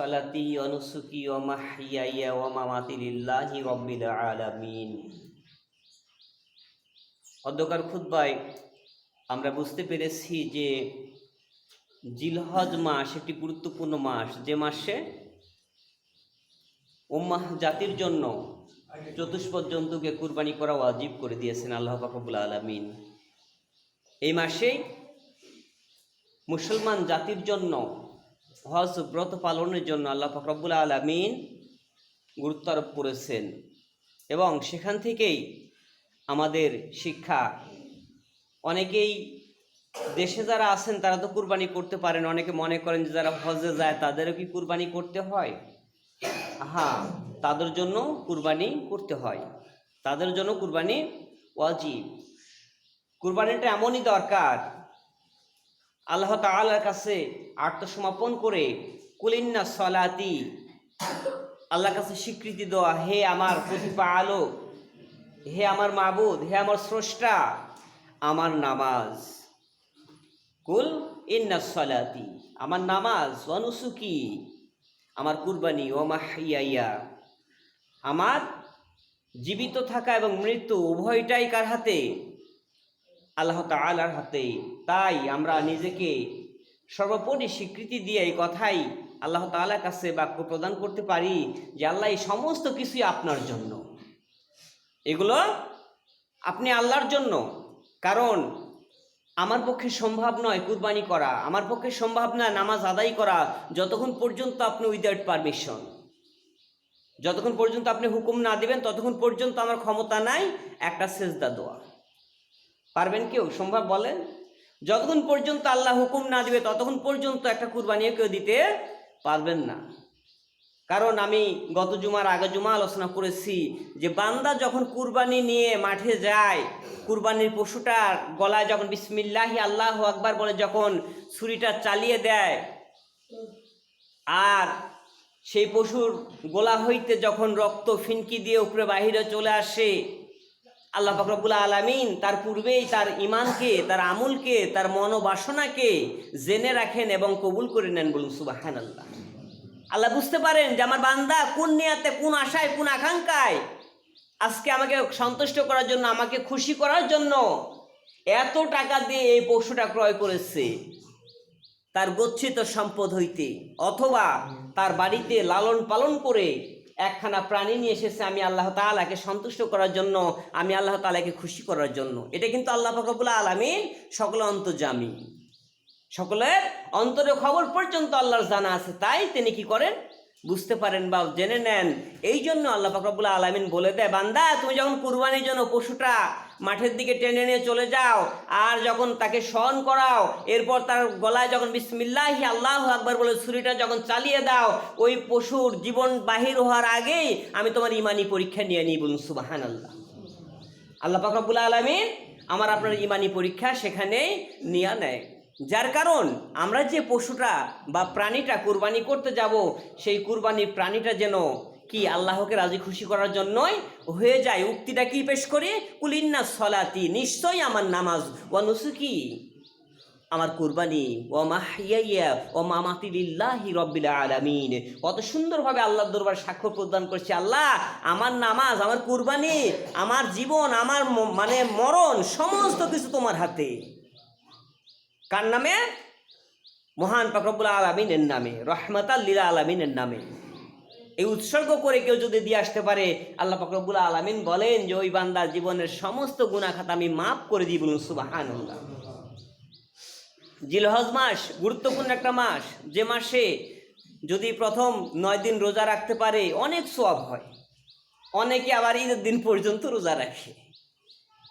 সলাতি অনুসুকি ও মাহিয়াইয়া ও মামাতিলিল্লাহি রব্বিল আলামিন। অধ্যকার খুদ্বায় আমরা বুঝতে পেরেছি যে জিলহজ মাস একটি গুরুত্বপূর্ণ মাস। যে মাসে উম্মাহ জাতির জন্য চতুষ্পদ জন্তুকে কুরবানি করা ওয়াজিব করে দিয়েছেন আল্লাহ পাকবুল আলমিন। এই মাসেই মুসলমান জাতির জন্য হজ ব্রত পালনের জন্য আল্লাহ ফকরবুল আলমিন গুরুত্ব আরোপ করেছেন এবং সেখান থেকেই আমাদের শিক্ষা। অনেকেই দেশে যারা আছেন, তারা তো কুরবানি করতে পারেন, অনেকে মনে করেন যে যারা হজে যায়, তাদেরও কি কুরবানি করতে হয়? হ্যাঁ তাদের জন্য কুরবানি করতে হয়। তাদের জন্য কুরবানি ওয়াজিব। কুরবানিটা এমনই দরকার আল্লাহ তাআলার কাছে আত্মসমর্পণ করে, কুলিন্না সলাতি আল্লাহর কাছে স্বীকৃতি দেওয়া, হে আমার প্রতিপালক, হে আমার মাবুদ, হে আমার স্রষ্টা, আমার নামাজ। কুল ইন্না সলাতি আমার নামাজ, অনুসুকি আমার কুরবানি ও মাহিয়া আমার জীবিত থাকা এবং মৃত্যু উভয়টাই কার হাতে? আল্লাহ তালার হাতে। তাই আমরা নিজেকে সর্বোপরি স্বীকৃতি দিয়ে এই কথাই আল্লাহ তালার কাছে বাক্য প্রদান করতে পারি যে আল্লাহ এই সমস্ত কিছুই আপনার জন্য। এগুলো আপনি আল্লাহর জন্য। কারণ আমার পক্ষে সম্ভব নয় কুরবানি করা। আমার পক্ষে সম্ভব না নামাজ আদায় করা। যতক্ষণ পর্যন্ত আপনি উইদাউট পারমিশন যতক্ষণ পর্যন্ত আপনি হুকুম না দেবেন, ততক্ষণ পর্যন্ত আমার ক্ষমতা নাই একটা সেজদা দেওয়া। পারবেন কেউ সম্ভব বলেন? যতক্ষণ পর্যন্ত আল্লাহ হুকুম না দিবে, ততক্ষণ পর্যন্ত একটা কুরবানিও কেউ দিতে পারবেন না। কারণ আমি গত জুমার আগে জুমা আলোচনা করেছি যে বান্দা যখন কুরবানি নিয়ে মাঠে যায়, কুরবানির পশুটার গলায় যখন বিসমিল্লাহি আল্লাহ আকবার বলে যখন ছুরিটা চালিয়ে দেয়, আর সেই পশুর গোলা হইতে যখন রক্ত ফিনকি দিয়ে উপরে বাহিরে চলে আসে আল্লাহ ফকরবুল আলমিন তার পূর্বেই তার ইমানকে তার আমুলকে, তার মনোবাসনাকে জেনে রাখেন এবং কবুল করে নেন বলুন সুবাহান আল্লাহ আল্লাহ বুঝতে পারেন যে আমার বান্দা কোন নিয়াতে, কোন আশায়, কোন আকাঙ্ক্ষায় আজকে আমাকে সন্তুষ্ট করার জন্য, আমাকে খুশি করার জন্য এত টাকা দিয়ে এই পশুটা ক্রয় করেছে। তার গচ্ছিত সম্পদ হইতে অথবা তার বাড়িতে লালন পালন করে একখানা প্রাণী নিয়ে এসেছে আমি আল্লাহ তালাকে সন্তুষ্ট করার জন্য, আমি আল্লাহ তালাকে খুশি করার জন্য। এটা কিন্তু আল্লাহ ফকবুল্লা আলমিন সকল অন্তর্জামী। সকলের অন্তরে খবর পর্যন্ত আল্লাহর জানা আছে, তাই তিনি কি করেন? বুঝতে পারেন বা জেনে নেন। এই জন্য আল্লাহ ফাকরাবুল্লাহ আলমিন বলে দেয়, বান্দা, তুমি যখন কুরবানির জন্য পশুটা মাঠের দিকে টেনে নিয়ে চলে যাও। আর যখন তাকে স্মরণ করাও, এরপর তার গলায় যখন বিসমিল্লাহি আল্লাহ আকবর বলে ছুরিটা যখন চালিয়ে দাও, ওই পশুর জীবন বাহির হওয়ার আগেই আমি তোমার ইমানি পরীক্ষা নিয়ে নিই বলুন সুবাহান আল্লাহ আল্লাহ ফাকরাবুল্লাহ আলমিন আমার আপনার ইমানি পরীক্ষা সেখানেই নিয়ে নেয়। যার কারণ, আমরা যে পশুটা বা প্রাণীটা কুরবানি করতে যাব, সেই কুরবানি প্রাণীটা যেন কি আল্লাহকে রাজি খুশি করার জন্যই হয়ে যায় উক্তিটা কি পেশ করে? কুলিন্না সলাতি, নিশ্চয়ই আমার নামাজ। ও নুসুকি, আমার কুরবানি। ও মাহিয়া ও মামাতি মামাতিল্লাহি রব্বিল আলামিন। কত সুন্দরভাবে আল্লাহর দরবার সাক্ষ্য প্রদান করছে, আল্লাহ, আমার নামাজ, আমার কুরবানি, আমার জীবন, আমার মানে মরণ, সমস্ত কিছু তোমার হাতে। কার নামে? মহান ফকরবুল আলমিনের নামে, রহমতাল লীলা আলমিনের নামে। এই উৎসর্গ করে কেউ যদি দিয়ে আসতে পারে, আল্লাহ ফকরবুল আলমিন বলেন যে, ওই বান্দার জীবনের সমস্ত গুণাখাতা আমি মাফ করে দিই বলুন সুবাহান জিলহজ মাস গুরুত্বপূর্ণ একটা মাস। যে মাসে যদি প্রথম নয় দিন রোজা রাখতে পারে, অনেক সোয়াব হয়। অনেকে আবার ঈদের দিন পর্যন্ত রোজা রাখে।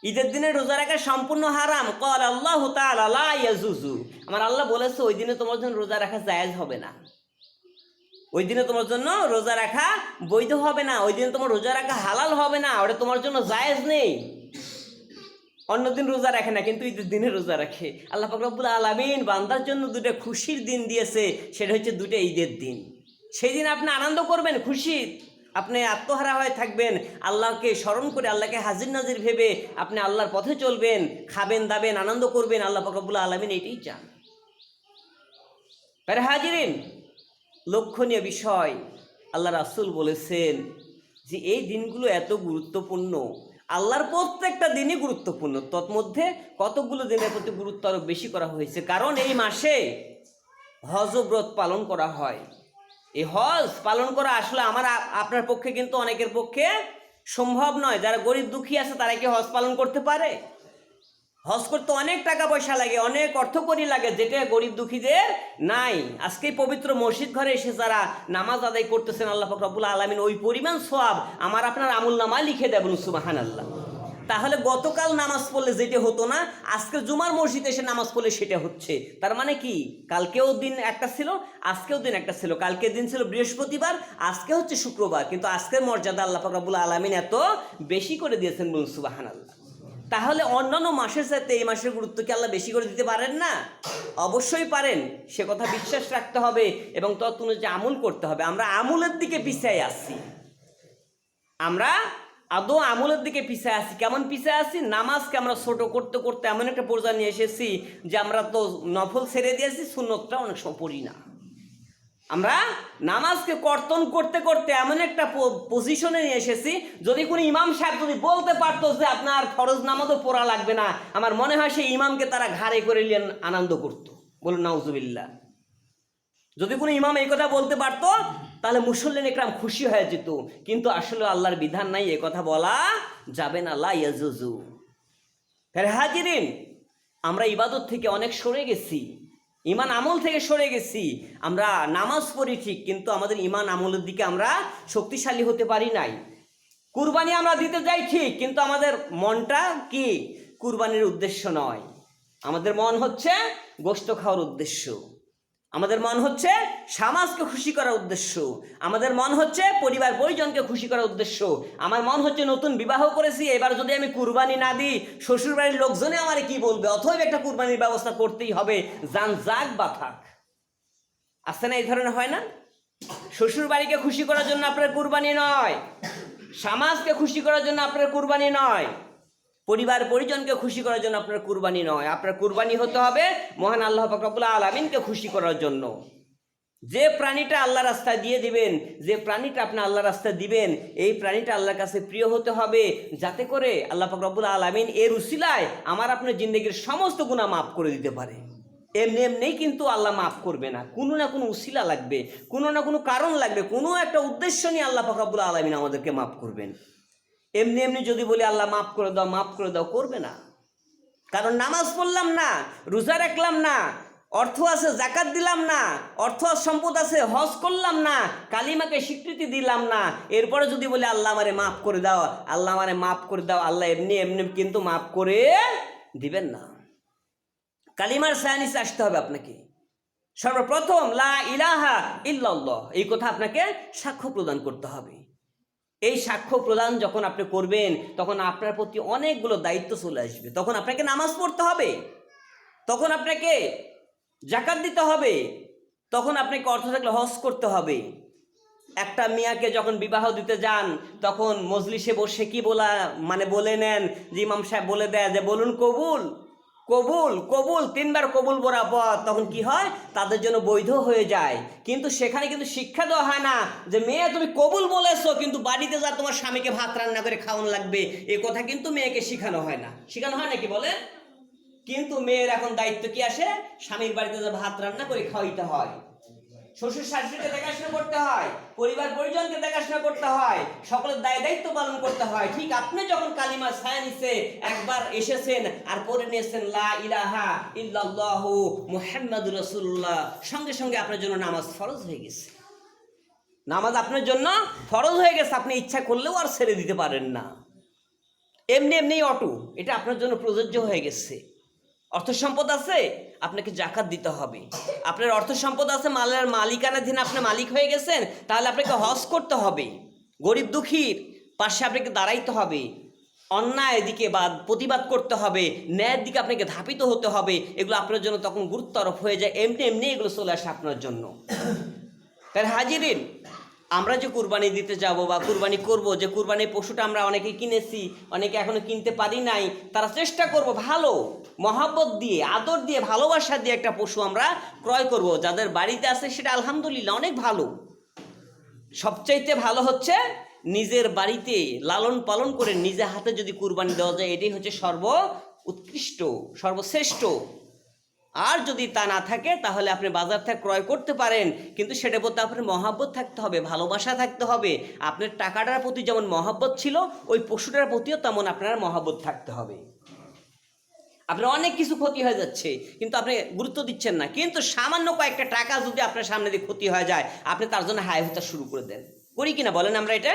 ঈদের দিনে রোজা রাখা সম্পূর্ণ হারাম। কল আল্লাহ আমার আল্লাহ বলেছে, ওই দিনে তোমার জন্য রোজা রাখা জায়েজ হবে না। ওই দিনে তোমার জন্য রোজা রাখা বৈধ হবে না। ওই দিনে তোমার রোজা রাখা হালাল হবে না। ওটা তোমার জন্য জায়েজ নেই। অন্যদিন রোজা রাখে না, কিন্তু ঈদের দিনে রোজা রাখে। আল্লাহ ফাকরাবুল আলমিন বান্দার জন্য দুটো খুশির দিন দিয়েছে। সেটা হচ্ছে দুটো ঈদের দিন। সেই দিন আপনি আনন্দ করবেন, খুশি। আপনি আত্মহারা হয়ে থাকবেন। আল্লাহকে স্মরণ করে, আল্লাহকে হাজির নাজির ভেবে আপনি আল্লাহর পথে চলবেন, খাবেন, দাবেন, আনন্দ করবেন। আল্লাহ ফাকরাবুল আলমিন এটাই চান। হাজিরিন লক্ষণীয় বিষয়। আল্লাহ রাসুল বলেছেন যে, এই দিনগুলো এত গুরুত্বপূর্ণ। আল্লাহর প্রত্যেকটা দিনই গুরুত্বপূর্ণ। তৎমধ্যে কতগুলো দিনের প্রতি গুরুত্ব আরও বেশি করা হয়েছে। কারণ এই মাসে হজ ও ব্রত পালন করা হয়। এই হজ পালন করা আসলে আমার আপনার পক্ষে কিন্তু অনেকের পক্ষে সম্ভব নয়। যারা গরিব দুঃখী আছে তারা কি হজ পালন করতে পারে? হজ করতে অনেক টাকা পয়সা লাগে, অনেক অর্থকরী লাগে, যেটা গরিব দুঃখীদের নাই। আজকে পবিত্র মসজিদ ঘরে এসে যারা নামাজ আদায় করতেছেন, আল্লাহ ফকরাবুল আলমিন ওই পরিমাণ সোয়াব আমার আপনার আমুল নামা লিখে দেবেন সুবাহান আল্লাহ তাহলে গতকাল নামাজ পড়লে যেটা হতো না আজকে জুমার মসজিদে এসে নামাজ পড়লে সেটা হচ্ছে। তার মানে কি? কালকেও দিন একটা ছিল, আজকেও দিন একটা ছিল। কালকের দিন ছিল বৃহস্পতিবার, আজকে হচ্ছে শুক্রবার। কিন্তু আজকের মর্যাদা আল্লাহ ফকরাবুল আলমিন এত বেশি করে দিয়েছেন বলুন সুবাহান আল্লাহ তাহলে অন্যান্য মাসের সাথে এই মাসের গুরুত্ব কি আল্লাহ বেশি করে দিতে পারেন না? অবশ্যই পারেন। সে কথা বিশ্বাস রাখতে হবে এবং তত অনুযায়ী আমল করতে হবে। আমরা আমলের দিকে পিছিয়ে আসছি আমরা আদৌ আমলের দিকে পিছিয়ে আসি কেমন পিছিয়ে আসি নামাজকে আমরা ছোট করতে করতে এমন একটা পর্যায়ে নিয়ে এসেছি যে আমরা তো নফল ছেড়ে দিয়েছি শূন্যতটা অনেক সময় পড়ি না। আমরা নামাজকে কর্তন করতে করতে এমন একটা পজিশনে নিয়ে এসেছি, যদি কোনো ইমাম সাহেব যদি বলতে পারতো যে আপনার ফরজ নামাজও পড়া লাগবে না, আমার মনে হয় সেই ইমামকে তারা ঘাড়ে করে নিয়ে আনন্দ করতো। বলুন, নাউজুবিল্লাহ। যদি কোনো ইমাম এই কথা বলতে পারতো, তাহলে মুসল্লিন একরাম খুশি হয়ে যেত। কিন্তু আসলে আল্লাহর বিধান নাই, এ কথা বলা যাবে না, লা ফের হাজিরিন আমরা ইবাদত থেকে অনেক সরে গেছি। ইমান আমল থেকে সরে গেছি। আমরা নামাজ পড়ি ঠিক, কিন্তু আমাদের ইমান আমলের দিকে আমরা শক্তিশালী হতে পারি নাই। কুরবানি আমরা দিতে যাই ঠিক, কিন্তু আমাদের মনটা কি? কুরবানির উদ্দেশ্য নয়। আমাদের মন হচ্ছে গোস্ত খাওয়ার উদ্দেশ্য। আমাদের মন হচ্ছে সমাজকে খুশি করার উদ্দেশ্য। আমাদের মন হচ্ছে পরিবার পরিজনকে খুশি করার উদ্দেশ্য। আমার মন হচ্ছে নতুন বিবাহ করেছি, এবার যদি আমি কুরবানি না দিই শ্বশুর বাড়ির লোকজনে আমারে কি বলবে? অথবা একটা কুরবানির ব্যবস্থা করতেই হবে, যান যাক বা থাক। আসছে না এই ধরনের হয় না? শ্বশুর বাড়িকে খুশি করার জন্য আপনার কুরবানি নয়, সমাজকে খুশি করার জন্য আপনার কুরবানি নয়। পরিবার পরিজনকে খুশি করার জন্য আপনার কুরবানি নয়। আপনার কুরবানি হতে হবে মহান আল্লাহ ফাকরাবুল আলমিনকে খুশি করার জন্য। যে প্রাণীটা আল্লাহ রাস্তায় দিয়ে দিবেন, যে প্রাণীটা আপনি আল্লাহ রাস্তায় দিবেন, এই প্রাণীটা আল্লাহর কাছে প্রিয় হতে হবে। যাতে করে আল্লাহ ফাকরাবুল আলমিন এর উসিলায় আমার আপনার জিন্দগির সমস্ত গুণা মাফ করে দিতে পারে। এমনি এমনিই কিন্তু আল্লাহ মাফ করবে না। কোনো না কোনো উসিলা লাগবে, কোনো না কোনো কারণ লাগবে, কোনো একটা উদ্দেশ্য নিয়ে আল্লাহ ফাকরাবুল আলমিন আমাদেরকে মাফ করবেন। এমনি এমনি যদি বলি, আল্লাহ মাফ করে দাও, মাফ করে দাও, করবে না। কারণ নামাজ পড়লাম না, রোজা রাখলাম না, অর্থ আছে জাকাত দিলাম না, অর্থ সম্পদ আছে, হজ করলাম না, কালিমাকে স্বীকৃতি দিলাম না। এরপরে যদি বলি, আল্লাহ আমারে মাফ করে দাও, আল্লাহ আমারে মাফ করে দাও, আল্লাহ এমনি এমনি কিন্তু মাফ করে দিবেন না। কালিমার সায়ানিস আসতে হবে আপনাকে। সর্বপ্রথম, লা ইলাহা ইল্লাল্লাহ, এই কথা আপনাকে সাক্ষ্য প্রদান করতে হবে। এই সাক্ষ্য প্রদান যখন আপনি করবেন, তখন আপনার প্রতি অনেকগুলো দায়িত্ব চলে আসবে। তখন আপনাকে নামাজ পড়তে হবে। তখন আপনাকে জাকাত দিতে হবে। তখন আপনাকে অর্থ থাকলে হজ করতে হবে। একটা মিয়াকে যখন বিবাহ দিতে যান, তখন মজলিসে বসে কি বলা মানে বলে নেন? যে ইমাম সাহেব বলে দেয় যে, বলুন কবুল। কবুল কবুল, তিনবার কবুল বরাবর। তখন কি হয়? তাদের জন্য বৈধ হয়ে যায়। কিন্তু সেখানে কিন্তু শিক্ষা দেওয়া হয় না যে, মেয়ে, তুমি কবুল বলেছ, কিন্তু বাড়িতে যা তোমার স্বামীকে ভাত রান্না করে খাওয়ানো লাগবে, এ কথা কিন্তু মেয়েকে শেখানো হয় না। শেখানো হয় নাকি বলে কিন্তু মেয়ের এখন দায়িত্ব কি আসে? স্বামীর বাড়িতে যা ভাত রান্না করে খাওয়াইতে হয়। শ্বশুর শাশুড়িকে দেখাশোনা করতে হয়, পরিবার পরিজনকে দেখাশোনা করতে হয়, সকলের দায় দায়িত্ব পালন করতে হয়। ঠিক আপনি যখন কালিমা ছায়া নিছে একবার এসেছেন আর পরে নিয়েছেন, লা ইলাহা ইল্লাল্লাহ মুহাম্মাদুর রাসূলুল্লাহ, সঙ্গে সঙ্গে আপনার জন্য নামাজ ফরজ হয়ে গেছে। নামাজ আপনার জন্য ফরজ হয়ে গেছে, আপনি ইচ্ছা করলেও আর ছেড়ে দিতে পারেন না। এমনি এমনি অটো, এটা আপনার জন্য প্রযোজ্য হয়ে গেছে। অর্থ সম্পদ আছে? আপনাকে জাকাত দিতে হবে। আপনার অর্থ সম্পদ আছে, মালের মালিকানাধীন আপনি মালিক হয়ে গেছেন, তাহলে আপনাকে হজ করতে হবে। গরিব দুঃখীর পাশে আপনাকে দাঁড়াইতে হবে। অন্যায় দিকে বা প্রতিবাদ করতে হবে, ন্যায়ের দিকে আপনাকে ধাপিত হতে হবে। এগুলো আপনার জন্য তখন গুরুত্ব আরোপ হয়ে যায়। এমনি এমনি এগুলো চলে আসে আপনার জন্য। তাহলে হাজিরিন আমরা যে কুরবানি দিতে যাব বা কুরবানি করব, যে কুরবানির পশুটা আমরা অনেকে কিনেছি, অনেকে এখনও কিনতে পারি নাই, তারা চেষ্টা করব ভালো মহাব্বত দিয়ে, আদর দিয়ে, ভালোবাসা দিয়ে একটা পশু আমরা ক্রয় করব। যাদের বাড়িতে আছে সেটা আলহামদুলিল্লাহ অনেক ভালো। সবচাইতে ভালো হচ্ছে নিজের বাড়িতে লালন পালন করে নিজে হাতে যদি কুরবানি দেওয়া যায়, এটাই হচ্ছে সর্ব উৎকৃষ্ট, সর্বশ্রেষ্ঠ। আর যদি তা না থাকে, তাহলে আপনি বাজার থেকে ক্রয় করতে পারেন। কিন্তু সেটার প্রতি আপনার মহাব্বত থাকতে হবে, ভালোবাসা থাকতে হবে। আপনার টাকাটার প্রতি যেমন মহাব্বত ছিল, ওই পশুটার প্রতিও তেমন আপনার মহাব্বত থাকতে হবে। আপনার অনেক কিছু ক্ষতি হয়ে যাচ্ছে, কিন্তু আপনি গুরুত্ব দিচ্ছেন না। কিন্তু সামান্য কয়েকটা টাকা যদি আপনার সামনে দিয়ে ক্ষতি হয়ে যায়, আপনি তার জন্য হাই হতে শুরু করে দেন। করি কিনা, বলেন আমরা এটা?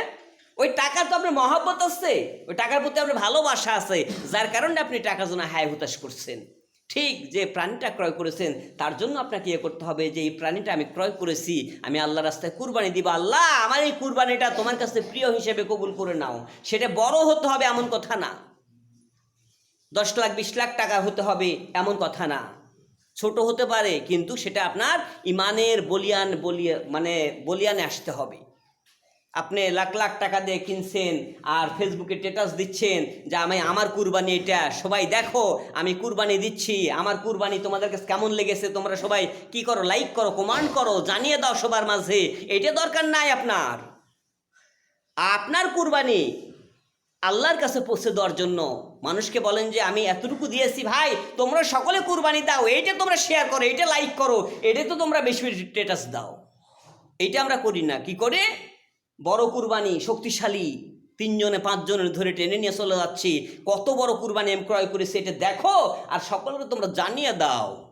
ওই টাকা তো আপনার মহাব্বত আছে, ওই টাকার প্রতি আপনার ভালোবাসা আছে, যার কারণে আপনি টাকার জন্য হাই হতাশ করছেন। ঠিক যে প্রাণীটা ক্রয় করেছেন, তার জন্য আপনাকে ইয়ে করতে হবে যে, এই প্রাণীটা আমি ক্রয় করেছি, আমি আল্লাহ রাস্তায় কুরবানি দিব। আল্লাহ, আমার এই কুরবানিটা তোমার কাছে প্রিয় হিসেবে কবুল করে নাও। সেটা বড় হতে হবে এমন কথা না। দশ লাখ, বিশ লাখ টাকা হতে হবে এমন কথা না। ছোট হতে পারে, কিন্তু সেটা আপনার ইমানের বলিয়ান, বলিয়া মানে বলিয়ানে আসতে হবে। আপনি লাখ লাখ টাকা দিয়ে কিনছেন আর ফেসবুকে স্ট্যাটাস দিচ্ছেন যে আমি আমার কুরবানি এটা, সবাই দেখো, আমি কুরবানি দিচ্ছি, আমার কুরবানি তোমাদের কাছে কেমন লেগেছে, তোমরা সবাই কি করো লাইক করো কমান্ড করো, জানিয়ে দাও সবার মাঝে, এটা দরকার নাই আপনার। আপনার কুরবানি আল্লাহর কাছে পৌঁছে দেওয়ার জন্য। মানুষকে বলেন যে, আমি এতটুকু দিয়েছি ভাই, তোমরা সকলে কুরবানি দাও, এইটা তোমরা শেয়ার করো এটা লাইক করো এটা তো তোমরা বেশি বেশি স্ট্যাটাস দাও। এইটা আমরা করি না। কি করে? বড় কুরবানি, শক্তিশালী। তিনজনে, পাঁচজনের ধরে টেনে নিয়ে চলে যাচ্ছি। কত বড় কুরবানি আমি ক্রয় করেছি, এটা দেখো, আর সকলকে তোমরা জানিয়ে দাও।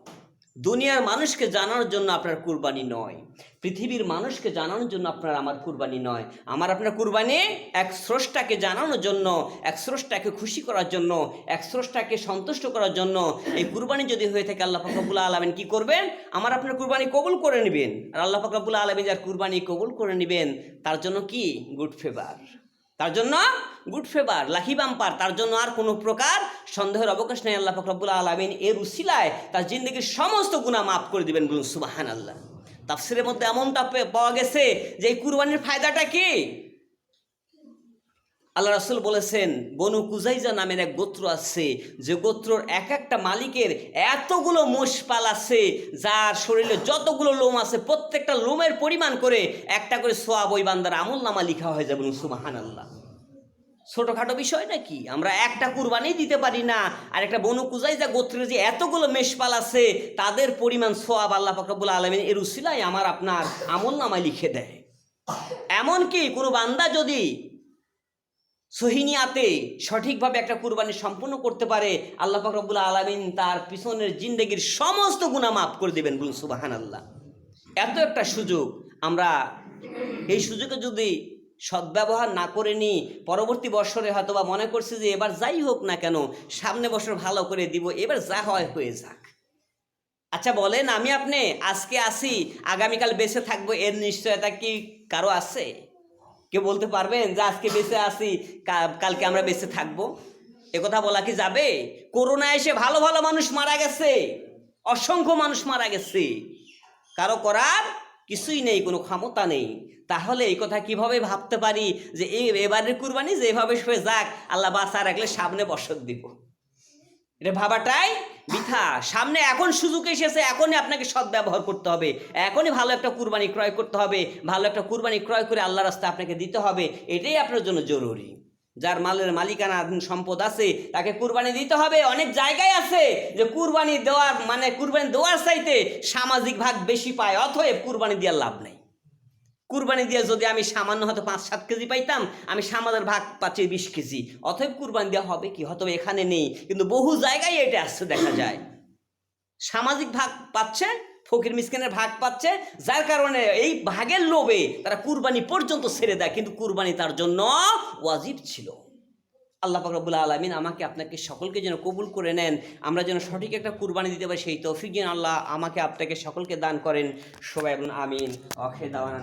দুনিয়ার মানুষকে জানানোর জন্য আপনার কুরবানি নয়। পৃথিবীর মানুষকে জানানোর জন্য আপনার আমার কুরবানি নয়। আমার আপনার কুরবানি এক স্রষ্টাকে জানানোর জন্য, এক স্রষ্টাকে খুশি করার জন্য, এক স্রষ্টাকে সন্তুষ্ট করার জন্য এই কুরবানি যদি হয়ে থাকে, আল্লাহ ফাকরাবুল আলমিন কি করবেন? আমার আপনার কুরবানি কবুল করে নেবেন। আর আল্লাহ ফাকরাবুল আলমিন যার কুরবানি কবুল করে নেবেন, তার জন্য কি? গুড ফেভার তার জন্য গুড ফেভার লাহি বাম্পার তার জন্য আর কোনো প্রকার সন্দেহের অবকাশ নেই আল্লাহ ফখরাবুল আলমিন। এর উসিলায় তার জিন্দগির সমস্ত গুণা মাফ করে দিবেন বলুন সুবাহান আল্লাহ তাফসিরের মধ্যে এমনটা পাওয়া গেছে যে এই কুরবানির ফায়দাটা কি? আল্লাহ রাসুল বলেছেন, বনু কুজাইজা নামের এক গোত্র আছে, যে গোত্রর এক একটা মালিকের এতগুলো মোষপাল আছে, যার শরীরে যতগুলো লোম আছে, প্রত্যেকটা লোমের পরিমাণ করে একটা করে সোয়াব ওই বান্দার আমল নামা লিখা হয়ে যাবে সুমাহান আল্লাহ ছোটোখাটো বিষয় নাকি? আমরা একটা কুরবানি দিতে পারি না, আর একটা বনু কুজাইজা গোত্রের যে এতগুলো মেষপাল আছে, তাদের পরিমাণ সোয়াব আল্লাহ ফকরাবুল আলমিন এর উসিলাই আমার আপনার আমল নামায় লিখে দেয়। এমনকি কোনো বান্দা যদি সহিনিয়াতে সঠিকভাবে একটা কুরবানি সম্পূর্ণ করতে পারে, আল্লাহ পাক রব্বুল আলমিন তার পিছনের জিন্দগির সমস্ত গুণা মাফ করে দেবেন বলুন সুবাহান আল্লাহ এত একটা সুযোগ আমরা এই সুযোগে যদি সদ্ব্যবহার না করে নিই, পরবর্তী বছরে হয়তো বা মনে করছি যে এবার যাই হোক না কেন, সামনে বছর ভালো করে দিব, এবার যা হয় হয়ে যাক। আচ্ছা বলেন, আমি আপনি আজকে আসি, আগামীকাল বেঁচে থাকব, এর নিশ্চয়তা কি কারও আছে? কেউ বলতে পারবেন যে আজকে বেঁচে আসি কালকে আমরা বেঁচে থাকব? কথা বলা কি যাবে? করোনা এসে ভালো ভালো মানুষ মারা গেছে, অসংখ্য মানুষ মারা গেছে। কারও করার কিছুই নেই, কোনো ক্ষমতা নেই। তাহলে এই কথা কীভাবে ভাবতে পারি যে এই এবারের কুরবানি যে এভাবে শুয়ে যাক, আল্লাহ বাসা রাখলে সামনে বসত দিব। এটা ভাবাটাই বৃথা সামনে এখন সুযোগ এসেছে, এখনই আপনাকে সৎ ব্যবহার করতে হবে। এখনই ভালো একটা কুরবানি ক্রয় করতে হবে, ভালো একটা কুরবানি ক্রয় করে আল্লাহ রাস্তা আপনাকে দিতে হবে, এটাই আপনার জন্য জরুরি। যার মালের মালিকানা সম্পদ আছে, তাকে কুরবানি দিতে হবে, অনেক জায়গায় আছে যে কুরবানি দেওয়ার মানে কুরবানি দেওয়ার চাইতে সামাজিক ভাগ বেশি পায় অথব কুরবানি দেওয়ার লাভ নেই। কুরবানি দিয়ে যদি আমি সামান্য হয়তো পাঁচ, সাত কেজি পাইতাম, আমি সামাদের ভাগ পাচ্ছি বিশ কেজি। অতএব কুরবানি দেওয়া হবে কি? হয়তো এখানে নেই, কিন্তু বহু জায়গায় এটা আসছে দেখা যায়। সামাজিক ভাগ পাচ্ছে, ফকির মিসকিনের ভাগ পাচ্ছে, যার কারণে এই ভাগের লোভে তারা কুরবানি পর্যন্ত ছেড়ে দেয়, কিন্তু কুরবানি তার জন্য ওয়াজিব ছিল। আল্লাহ পাকরবুল আলমিন আমাকে আপনাকে সকলকে যেন কবুল করে নেন, আমরা যেন সঠিক একটা কুরবানি দিতে পারি, সেই তৌফিক যেন আল্লাহ আমাকে আপনাকে সকলকে দান করেন। সবাই আমিন। অখে দাওয়ান